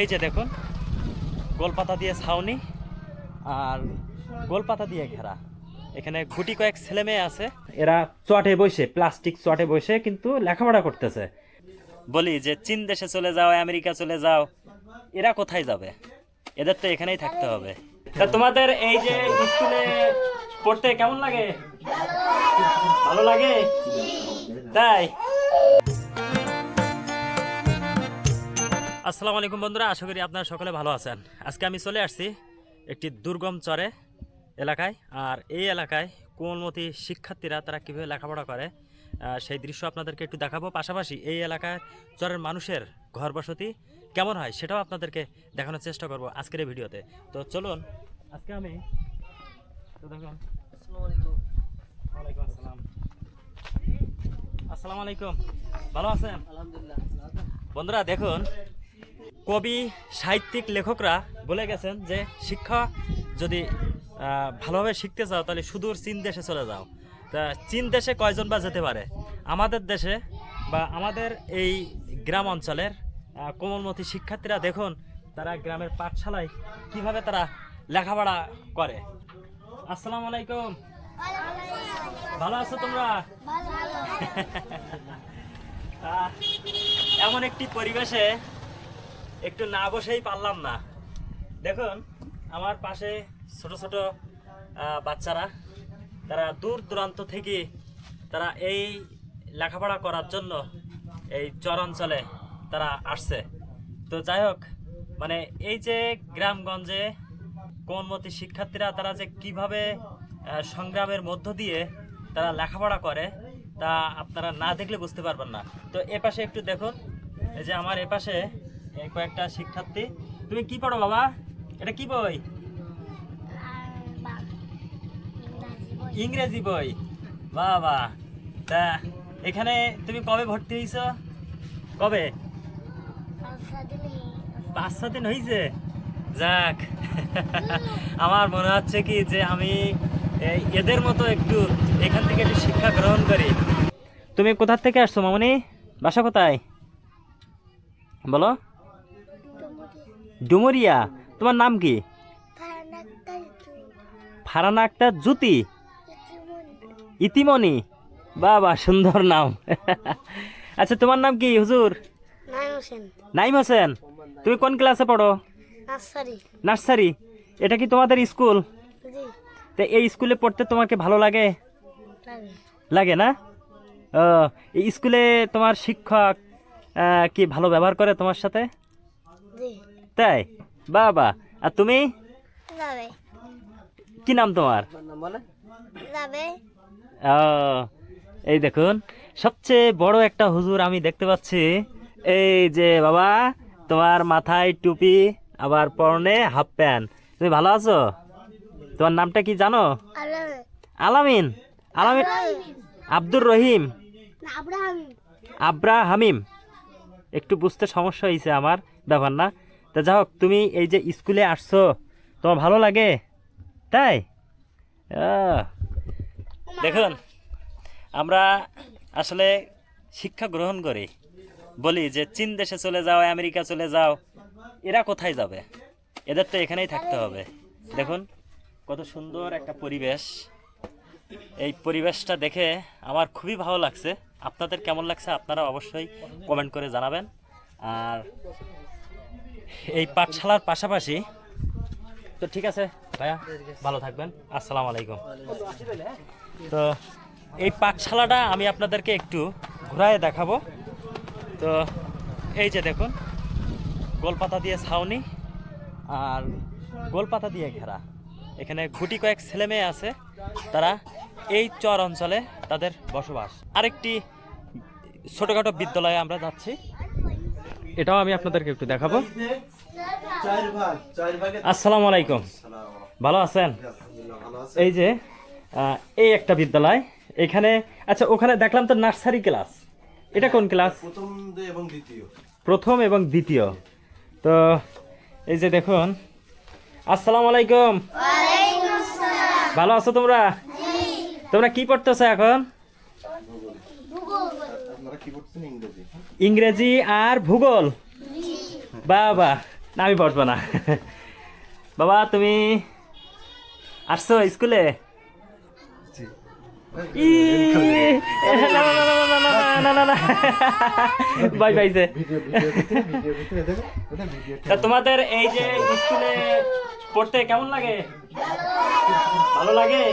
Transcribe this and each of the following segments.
এই যে দেখুন, গোলপাতা দিয়ে ছাউনি আর গোলপাতা দিয়ে ঘেরা। এখানে গুটি কয়েক ছেলে মেয়ে আছে, এরা চটে বসে, প্লাস্টিক চটে বসে কিন্তু লেখাপড়া করতেছে। বলি যে, চীন দেশে চলে যাও, আমেরিকা চলে যাও, এরা কোথায় যাবে? এদের তো এখানেই থাকতে হবে। তা তোমাদের এই যে স্কুলে পড়তে কেমন লাগে? ভালো লাগে? তাই? আসসালামু আলাইকুম বন্ধুরা আশা করি আপনারা সকলে ভালো আছেন। আজকে আমি চলে আসছি একটি দুর্গম চরে এলাকায় আর এই এলাকায় কোমলমতি শিক্ষার্থীরা তারা কীভাবে লেখাপড়া করে সেই দৃশ্য আপনাদেরকে একটু দেখাবো। পাশাপাশি এই এলাকায় চরের মানুষের ঘর বসতি কেমন হয় সেটাও আপনাদেরকে দেখানোর চেষ্টা করব আজকের এই ভিডিওতে। তো চলুন আজকে আমি তো দেখুন। ওয়ালাইকুম আসসালাম। আসসালামু আলাইকুম। ভালো আছেন? আলহামদুলিল্লাহ বন্ধুরা দেখুন কবি সাহিত্যিক লেখকরা বলে গেছেন যে শিক্ষা যদি ভালোভাবে শিখতে চাও তাহলে সুদূর চীন দেশে চলে যাও। তা চীন দেশে কয়জন বা যেতে পারে? আমাদের দেশে বা আমাদের এই গ্রাম অঞ্চলের কোমলমতি শিক্ষার্থীরা দেখুন তারা গ্রামের পাঠশালায় কীভাবে তারা লেখাপড়া করে। আসসালামু আলাইকুম। ভালো আছো তোমরা? এমন একটি পরিবেশে একটু না বসেই পারলাম না। দেখুন, আমার পাশে ছোট ছোট বাচ্চারা, তারা দূর দূরান্ত থেকে তারা এই লেখাপড়া করার জন্য এই চর অঞ্চলে তারা আসছে। তো যাই হোক মানে এই যে গ্রামগঞ্জে কোনমতি শিক্ষার্থীরা তারা যে কীভাবে সংগ্রামের মধ্য দিয়ে তারা লেখাপড়া করে, তা আপনারা না দেখলে বুঝতে পারবেন না। তো এ পাশে একটু দেখুন, এই যে আমার এ পাশে এই কয়েকটা শিক্ষার্থী। তুমি কি পড়ো বাবা? এটা কি বই? ইংরেজি বই। বাবা, তা এখানে তুমি কবে ভর্তি হয়েছ কবে? পাঁচ ছ দিন হয়েছে যাক, আমার মনে হচ্ছে কি যে আমি এদের মতো একটু এখান থেকে একটু শিক্ষা গ্রহণ করি। তুমি কোথার থেকে আসছো মামনি? বাসা কোথায়? বলো। ডুমুরিয়া তোমার নাম কি? ফারানা আক্তার জ্যোতি ইতিমনি। বাবা সুন্দর নাম। আচ্ছা তোমার নাম কি হুজুর? নাইম হোসেন। তুমি কোন ক্লাসে পড়ো? নার্সারি। এটা কি তোমাদের স্কুল? তো এই স্কুলে পড়তে তোমাকে ভালো লাগে? লাগে। না? ও এই স্কুলে তোমার শিক্ষক কি ভালো ব্যবহার করে তোমার সাথে? তাই? বাবা আর তুমি? কি নাম তোমার? ও এই দেখুন সবচেয়ে বড় একটা হুজুর আমি দেখতে পাচ্ছি। এই যে বাবা তোমার মাথায় টুপি আবার পরনে হাফ প্যান্ট। তুমি ভালো আছো? তোমার নামটা কি জানো? আলামিন। আলামিন আব্দুর রহিম। না আব্রাহাম। আব্রা হামিম একটু বুঝতে সমস্যা হয়েছে আমার ব্যাপার না। তা যাই হোক তুমি এই যে স্কুলে আসছো, তোমার ভালো লাগে? তাই? দেখুন, আমরা আসলে শিক্ষা গ্রহণ করি। বলি যে, চীন দেশে চলে যাও, আমেরিকা চলে যাও, এরা কোথায় যাবে? এদের তো এখানেই থাকতে হবে। দেখুন, কত সুন্দর একটা পরিবেশ। এই পরিবেশটা দেখে আমার খুবই ভালো লাগছে। আপনাদের কেমন লাগছে, আপনারা অবশ্যই কমেন্ট করে জানাবেন। আর এই পাঠশালার পাশাপাশি তো ঠিক আছে, ভাইয়া, ভালো থাকবেন। আসসালামু আলাইকুম। তো এই পাঠশালাটা আমি আপনাদেরকে একটু ঘুরায় দেখাবো। তো এই যে দেখুন, গোলপাতা দিয়ে ছাউনি আর গোলপাতা দিয়ে ঘেরা। এখানে গুটি কয়েক ছেলে মেয়ে আছে, তারা এই চর অঞ্চলে তাদের বসবাস। আরেকটি ছোটোখাটো বিদ্যালয়ে আমরা যাচ্ছি। এটাও আমি আপনাদেরকে একটু দেখাবো। চার ভাগ চার ভাগে আসসালামু আলাইকুম। ভালো আছেন? এই যে এই একটা বিদ্যালয়। এখানে আচ্ছা ওখানে দেখলাম তো নার্সারি ক্লাস। এটা কোন ক্লাস? প্রথম এবং দ্বিতীয়। প্রথম এবং দ্বিতীয়। তো এই যে দেখুন। আসসালামু আলাইকুম। ভালো আছো তোমরা? তোমরা কি পড়তেছো এখন? ইংরেজি আর ভূগোল বাবা না আমি পড়ব না বাবা তুমি আসছো স্কুলে তোমাদের এই যে স্কুলে পড়তে কেমন লাগে ভালো লাগে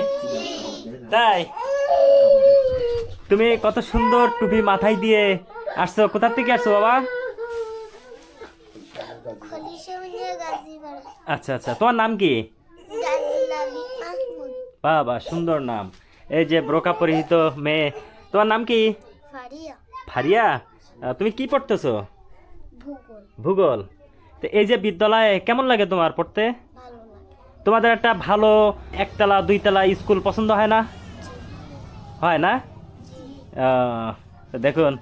তাই তুমি কত সুন্দর টুপি মাথায় দিয়ে আসছো। কোথা থেকে আসছো বাবা? আচ্ছা আচ্ছা। তোমার নাম কি? বাবা, সুন্দর নাম। এই যে ব্রোকা পরিহিত মেয়ে। তোমার নাম কি? ফারিয়া। তুমি কি পড়তেছো? ভূগোল। তো এই যে বিদ্যালয়ে কেমন লাগে তোমার পড়তে? তোমাদের একটা ভালো একতলা, দুইতলা স্কুল পছন্দ হয় না? হয় না? দেখুন,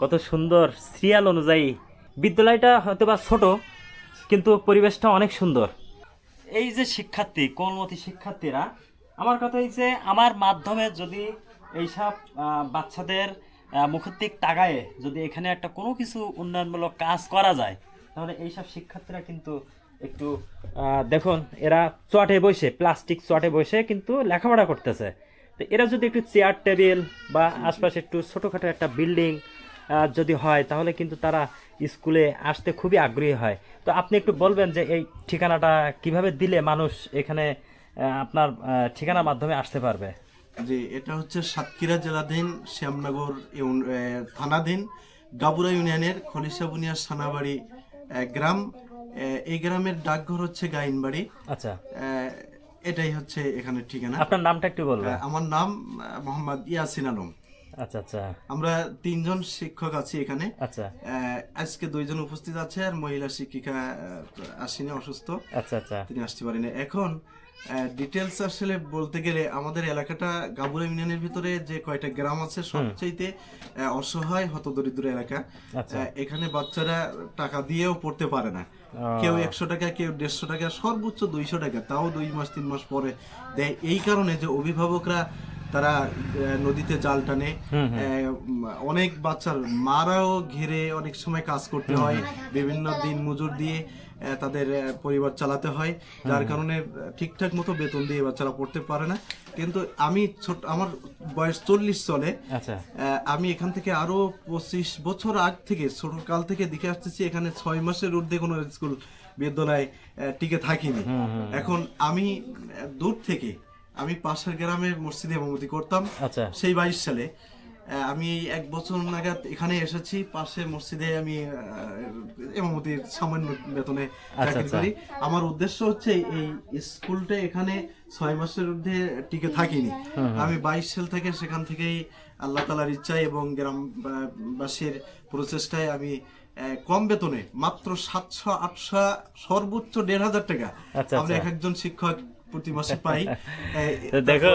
কত সুন্দর সিরিয়াল অনুযায়ী বিদ্যালয়টা হয়তো বা ছোট, কিন্তু পরিবেশটা অনেক সুন্দর। এই যে শিক্ষার্থী কোমলমতি শিক্ষার্থীরা, আমার কথা হচ্ছে আমার মাধ্যমে যদি এইসব বাচ্চাদের মুখের দিক তাকায়ে যদি এখানে একটা কোনো কিছু উন্নয়নমূলক কাজ করা যায়, তাহলে এইসব শিক্ষার্থীরা কিন্তু একটু দেখুন, এরা চটে বসে, প্লাস্টিক চটে বসে কিন্তু লেখাপড়া করতেছে। তো এরা যদি একটু চেয়ার টেবিল বা আশপাশে একটু ছোটোখাটো একটা বিল্ডিং যদি হয় তাহলে কিন্তু তারা স্কুলে আসতে খুবই আগ্রহী হয়। তো আপনি একটু বলবেন যে এই ঠিকানাটা কীভাবে দিলে মানুষ এখানে আপনার ঠিকানার মাধ্যমে আসতে পারবে? যে এটা হচ্ছে সাতক্ষীরা জেলাধীন শ্যামনগর থানাধীন গাবুরা ইউনিয়নের খলিশা বুনিয়া সানাবাড়ি গ্রাম। এই গ্রামের ডাকঘর হচ্ছে গাইনবাড়ি। আচ্ছা। এটাই হচ্ছে এখানে ঠিকানা। আপনার নামটা একটু বলবেন। আমার নাম মোহাম্মদ ইয়াসিন আলম। আচ্ছা আচ্ছা। আমরা তিনজন শিক্ষক আছি এখানে। আচ্ছা। আহ, আজকে দুইজন উপস্থিত আছে আর মহিলা শিক্ষিকা আসেনি অসুস্থ। আচ্ছা আচ্ছা। তিনি আসতে পারেনি। এখন ডিটেলস আসলে বলতে গেলে আমাদের এলাকাটা গাবুরা ইউনিয়নের ভিতরে যে কয়টা গ্রাম আছে সবচাইতে অসহায় হতদরিদ্র এলাকা। আচ্ছা। এখানে বাচ্চারা টাকা দিয়েও পড়তে পারে না। কেউ একশো টাকা কেউ দেড়শো টাকা সর্বোচ্চ দুইশো টাকা তাও দুই মাস তিন মাস পরে দেয়। এই কারণে যে অভিভাবকরা তারা নদীতে জাল টানে। অনেক বাচ্চার মারাও ঘিরে অনেক সময় কাজ করতে হয়। বিভিন্ন দিন মজুর দিয়ে। তাদের পরিবার চালাতে হয়। যার কারণে ঠিকঠাক মতো বেতন দিয়ে বাচ্চারা পড়তে পারে না। কিন্তু আমি ছোট আমার বয়স চল্লিশ চলে। আচ্ছা। আমি এখান থেকে আরও পঁচিশ বছর আগ থেকে ছোট কাল থেকে দেখে আসতেছি এখানে ছয় মাসের ঊর্ধ্বে কোনো স্কুল বিদ্যালয় টিকে থাকিনি। এখন আমি দূর থেকে আমি পাশের গ্রামে মসজিদে ইমামতি করতাম। আচ্ছা। সেই বাইশ সালে। আমি এক বছর নাগাদ এখানে এসেছি। পাশে মসজিদে আমি আহ, ইমামতির সামান্য বেতনে চাকরি আচ্ছা। করি। আমার উদ্দেশ্য হচ্ছে এই স্কুলটা এখানে ছয় মাসের মধ্যে টিকে থাকিনি। আমি বাইশ সাল থেকে সেখান থেকেই আল্লাহ তালার ইচ্ছায় এবং গ্রামবাসীর প্রচেষ্টায় আমি কম বেতনে মাত্র সাতশো আটশো সর্বোচ্চ দেড় হাজার টাকা আচ্ছা, আমরা আচ্ছা। এক একজন শিক্ষক প্রতি মাসে পাই। দেখো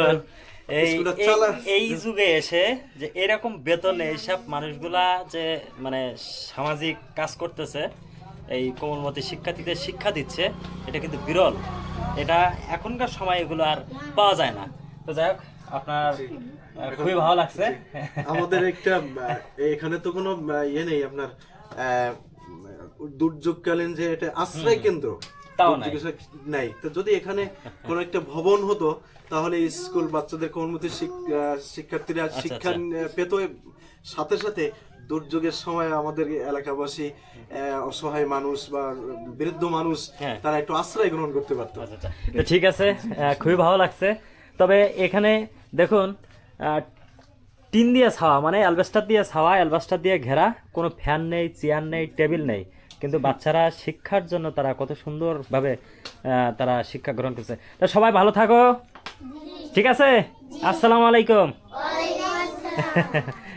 এই যুগে এসে যে এরকম বেতনে এইসব মানুষগুলা যে মানে সামাজিক কাজ করতেছে এই কোমলমতি শিক্ষার্থীদের শিক্ষা দিচ্ছে এটা কিন্তু বিরল। এটা এখনকার সময় এগুলো আর পাওয়া যায় না। তো যাই হোক আপনার খুবই ভালো লাগছে। আমাদের একটা এখানে তো কোনো ইয়ে নেই আপনার দুর্যোগকালীন যে এটা আশ্রয় কেন্দ্র তাও নাই। নাই তো যদি এখানে কোন একটা ভবন হতো তাহলে স্কুল বাচ্চাদের কর্মতি শিক্ষার্থীরা শিক্ষা পেত সাথে সাথে দুর্যোগের সময় আমাদের এলাকাবাসী অসহায় মানুষ বা বৃদ্ধ মানুষ হ্যাঁ। তারা একটু আশ্রয় গ্রহণ করতে পারতো আচ্ছা, আচ্ছা। ঠিক আছে খুবই ভালো লাগছে তবে এখানে দেখুন আহ, টিন দিয়ে ছাওয়া মানে অ্যালবেস্টার দিয়ে ছাওয়া অ্যালবেস্টার দিয়ে ঘেরা কোনো ফ্যান নেই চেয়ার নেই টেবিল নেই কিন্তু বাচ্চারা শিক্ষার জন্য তারা কত সুন্দরভাবে তারা শিক্ষা গ্রহণ করছে। তা সবাই ভালো থাকো। ঠিক আছে? আসসালামু আলাইকুম।